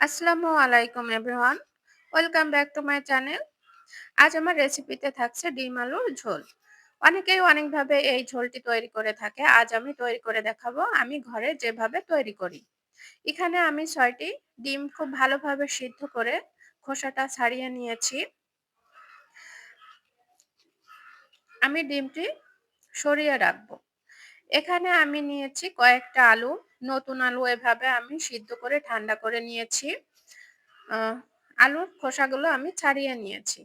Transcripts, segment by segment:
আসসালামু আলাইকুম everyone, welcome back to my channel. আজ আমার রেসিপিতে থাকছে ডিম আলুর ঝোল। অনেকেই অনেকভাবে এই ঝোলটি তৈরি করে থাকে, আজ আমি তৈরি করে দেখাবো। আমি ঘরে যেভাবে তৈরি করি। এখানে আমি ছয়টি ডিম খুব ভালোভাবে সিদ্ধ করে খোসাটা ছাড়িয়ে নিয়েছি। আমি ডিমটি সরিয়ে রাখব। এখানে আমি নিয়েছি কয়েকটা আলু। নতুন আলু এভাবে আমি সিদ্ধ করে ঠান্ডা করে নিয়েছি। আলুর খোসাগুলো আমি ছাড়িয়ে নিয়েছি।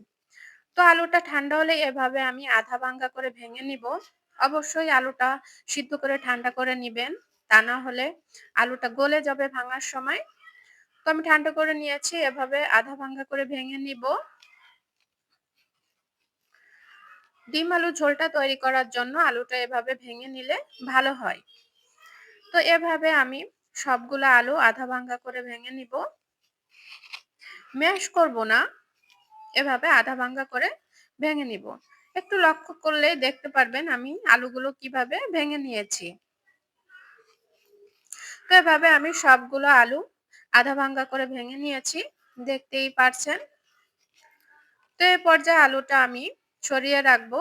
তো আলুটা ঠান্ডা হলে এভাবে আমি আধা ভাঙ্গা করে ভেঙে নিব। অবশ্যই আলুটা সিদ্ধ করে ঠান্ডা করে নিবেন, তা না হলে আলুটা গলে যাবে ভাঙার সময়। তো আমি ঠান্ডা করে নিয়েছি, এভাবে আধা ভাঙ্গা করে ভেঙে নিব। ডিম আলু ঝোলটা তৈরি করার জন্য আলুটা এভাবে ভেঙে নিলে ভালো হয়। তো এভাবে আমি সবগুলো আলু আধা ভাঙ্গা করে ভেঙে নিব। ম্যাশ করব না, এভাবে আধা ভাঙ্গা করে ভেঙে নিব। একটু লক্ষ্য করলেই দেখতে পারবেন আমি আলুগুলো কীভাবে ভেঙে নিয়েছি। তো এভাবে আমি সবগুলো আলু আধা ভাঙ্গা করে ভেঙে নিয়েছি, দেখতেই পারছেন। তো এই পর্যায়ে আলুটা আমি ছড়িয়ে রাখব।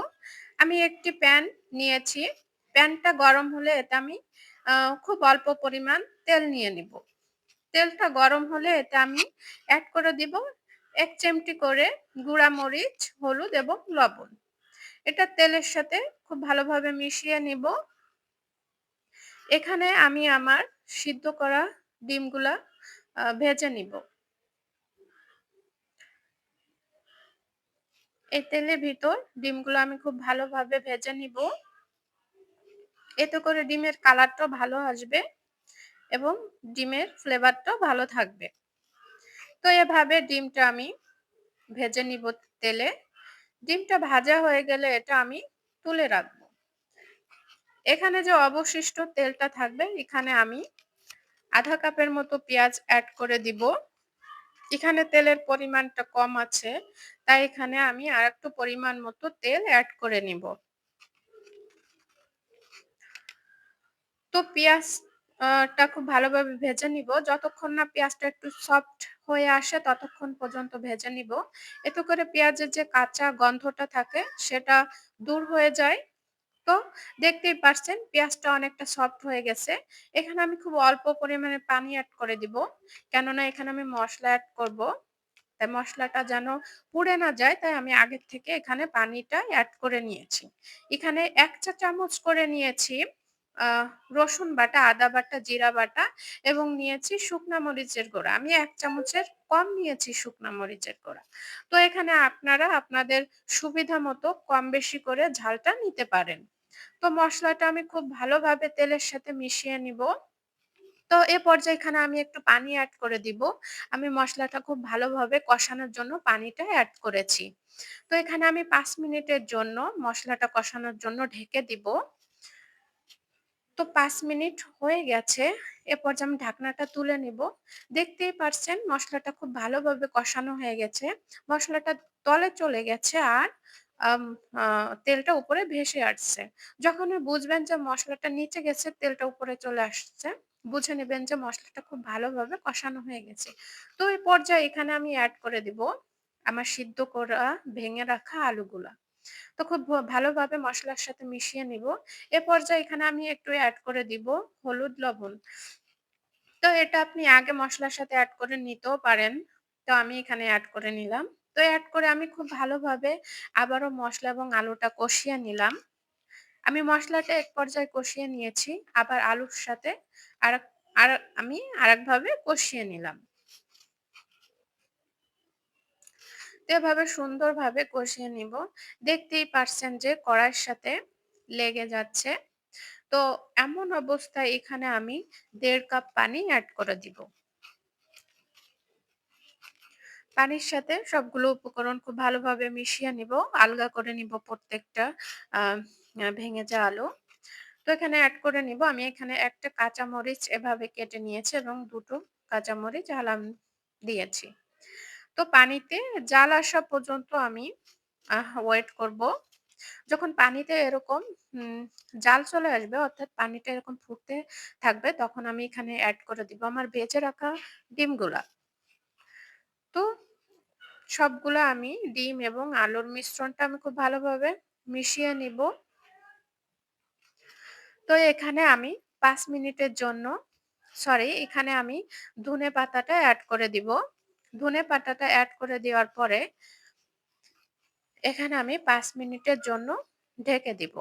আমি একটি প্যান নিয়েছি। প্যানটা গরম হলে এটা আমি খুব অল্প পরিমাণ তেল নিয়ে নিব। তেলটা গরম হলে এটা আমি অ্যাড করে দিব এক চিমটি করে গুঁড়া মরিচ, হলুদ এবং লবণ। এটা তেলের সাথে খুব ভালোভাবে মিশিয়ে নিব। এখানে আমি আমার সিদ্ধ করা ডিমগুলা ভেজে নিব। এই তেলের ভিতর ডিমগুলো আমি খুব ভালোভাবে ভেজে নিব। এতে করে ডিমের কালারটাও ভালো আসবে এবং ডিমের ফ্লেভারটাও ভালো থাকবে। তো এভাবে ডিমটা আমি ভেজে নিব তেলে। ডিমটা ভাজা হয়ে গেলে এটা আমি তুলে রাখব। এখানে যে অবশিষ্ট তেলটা থাকবে, এখানে আমি আধা কাপের মতো পেঁয়াজ অ্যাড করে দিব। এখানে তেলের পরিমাণটা কম আছে, তাই এখানে আমি আর একটু পরিমাণ মতো তেল অ্যাড করে নিব। তো পেঁয়াজটা খুব ভালোভাবে ভেজে নিব। যতক্ষণ না পেঁয়াজটা একটু সফট হয়ে আসে, ততক্ষণ পর্যন্ত ভেজে নিব। এতে করে পেঁয়াজের যে কাঁচা গন্ধটা থাকে, সেটা দূর হয়ে যায়। তো দেখতেই পারছেন, পেঁয়াজটা অনেকটা সফট হয়ে গেছে। এখানে আমি খুব অল্প পরিমাণে পানি অ্যাড করে দিব, কেননা এখানে আমি মশলা অ্যাড করব। তাই মশলাটা যেন পুড়ে না যায়, তাই আমি আগের থেকে এখানে পানিটা অ্যাড করে নিয়েছি। এখানে এক চা চামচ করে নিয়েছি। রসুন বাটা, আদা বাটা, জিরা বাটা এবং নিয়েছি শুকনা মরিচের গুঁড়া। আমি এক চামচের কম নিয়েছি শুকনা মরিচের গুঁড়া। তো এখানে আপনারা আপনাদের সুবিধা মতো কম বেশি করে ঝালটা নিতে পারেন। তো মশলাটা আমি খুব ভালোভাবে তেলের সাথে মিশিয়ে নিব। তো এ পর্যায়ে এখানে আমি একটু পানি অ্যাড করে দিব। আমি মশলাটা খুব ভালোভাবে কষানোর জন্য পানিটা অ্যাড করেছি। তো এখানে আমি পাঁচ মিনিটের জন্য মশলাটা কষানোর জন্য ঢেকে দিব। তো পাঁচ মিনিট হয়ে গেছে। এ পর্যায়ে আমি ঢাকনাটা তুলে নিব, দেখতেই পারছেন মশলাটা খুব ভালোভাবে কষানো হয়ে গেছে। মশলাটা তলে চলে গেছে আর তেলটা উপরে ভেসে আসছে। যখন বুঝবেন যে মশলাটা নিচে গেছে, তেলটা উপরে চলে আসছে, বুঝে নেবেন যে মশলাটা খুব ভালোভাবে কষানো হয়ে গেছে। তো এই পর্যায়ে এখানে আমি অ্যাড করে দিব আমার সিদ্ধ করা, ভেঙে রাখা আলুগুলা। তো খুব ভালোভাবে মশলার সাথে মিশিয়ে নিব। এ পর্যায়ে এখানে আমি একটু অ্যাড করে দিব হলুদ লবণ। তো এটা আপনি আগে মশলার সাথে অ্যাড করে নিতেও পারেন। তো আমি এখানে অ্যাড করে নিলাম। তো অ্যাড করে আমি খুব ভালোভাবে আবারও মশলা এবং আলুটা কষিয়ে নিলাম। আমি মশলাটা এক পর্যায়ে কষিয়ে নিয়েছি। আবার আলুর সাথে আর আর আমি আরেকভাবে কষিয়ে নিলাম। এভাবে সুন্দরভাবে কষিয়ে নিব। দেখতেই পারছেন যে কড়াইয়ের সাথে লেগে যাচ্ছে। তো এমন অবস্থায় এখানে আমি দেড় কাপ পানি অ্যাড করে দিব। পানির সাথে সবগুলো উপকরণ খুব ভালোভাবে মিশিয়ে নিব। আলগা করে নিব প্রত্যেকটা ভেঙে যা আলু। তো এখানে অ্যাড করে নিব। আমি এখানে একটা কাঁচা মরিচ এভাবে কেটে নিয়েছি এবং দুটো কাঁচা মরিচ আলাম দিয়েছি। তো পানিতে জাল আসা পর্যন্ত আমি ওয়েট করব যখন পানিতে এরকম জাল চলে আসবে, অর্থাৎ পানিটা এরকম ফুটতে থাকবে, তখন আমি এখানে অ্যাড করে দিব আমার ভেজে রাখা ডিমগুলা তো সবগুলো আমি ডিম এবং আলুর মিশ্রণটা আমি খুব ভালোভাবে মিশিয়ে নিব। তো এখানে আমি পাঁচ মিনিটের জন্য সরি এখানে আমি ধনে পাতাটা অ্যাড করে দিব। ধনে পাতাটা অ্যাড করে দেওয়ার পরে এখানে আমি পাঁচ মিনিটের জন্য ঢেকে দিব।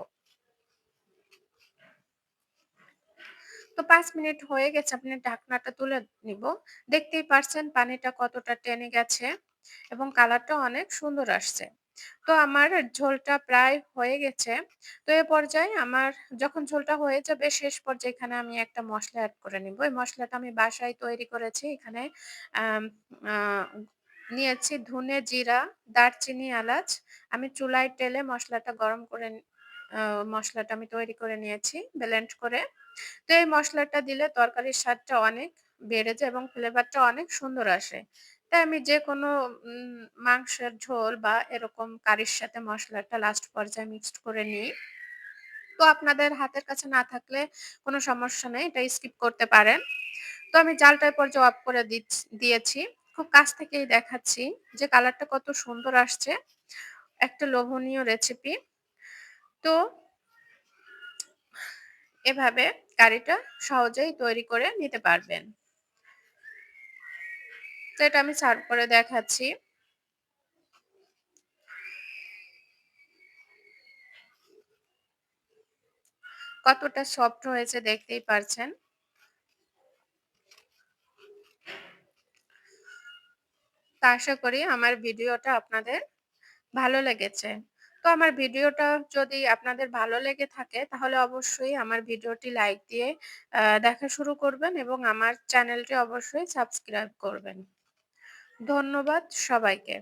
তো পাঁচ মিনিট হয়ে গেছে, আপনি ঢাকনাটা তুলে নিব। দেখতেই পারছেন পানিটা কতটা টেনে গেছে এবং কালারটা অনেক সুন্দর আসছে। তো আমার ঝোলটা প্রায় হয়ে গেছে। তো এ পর্যায়ে আমার যখন ঝোলটা হয়ে যাবে শেষ পর্যায়ে এখানে আমি একটা মশলা এড করে নিব। এই মশলাটা আমি বাসায় তৈরি করেছি। এখানে আম আ নিয়েছি ধনে, জিরা, দারচিনি, এলাচ। আমি চুলায় টেলে মশলাটা গরম করে আ মসলাটা আমি তৈরি করে নিয়েছি ব্লেন্ড করে। তো এই মশলাটা দিলে তরকারির স্বাদটা অনেক বেড়ে যায় এবং ফ্লেভারটা অনেক সুন্দর আসে। তাই আমি যেকোনো উম, মাংসের ঝোল বা এরকম কারির সাথে মশলাটা লাস্ট পর্যায়ে মিক্সড করে নিই। তো আপনাদের হাতের কাছে না থাকলে কোনো সমস্যা নেই। এটা স্কিপ করতে পারেন। তো আমি জালটা এ পর্যায়ে অফ করে দিয়েছি। খুব কাছ থেকেই দেখাচ্ছি যে কালারটা কত সুন্দর আসছে। একটা লোভনীয় রেসিপি। তো এভাবে কারিটা সহজেই তৈরি করে নিতে পারবেন। তো এটা আমি সার্ভ করে দেখাচ্ছি। কতটা সফট হয়েছে দেখতেই পারছেন। তো আশা করি আমার ভিডিওটা আপনাদের ভালো লেগেছে। তো আমার ভিডিওটা যদি আপনাদের ভালো লেগে থাকে, তাহলে অবশ্যই আমার ভিডিওটি লাইক দিয়ে দেখা শুরু করবেন এবং আমার চ্যানেলটি অবশ্যই সাবস্ক্রাইব করবেন। ধন্যবাদ সবাইকে।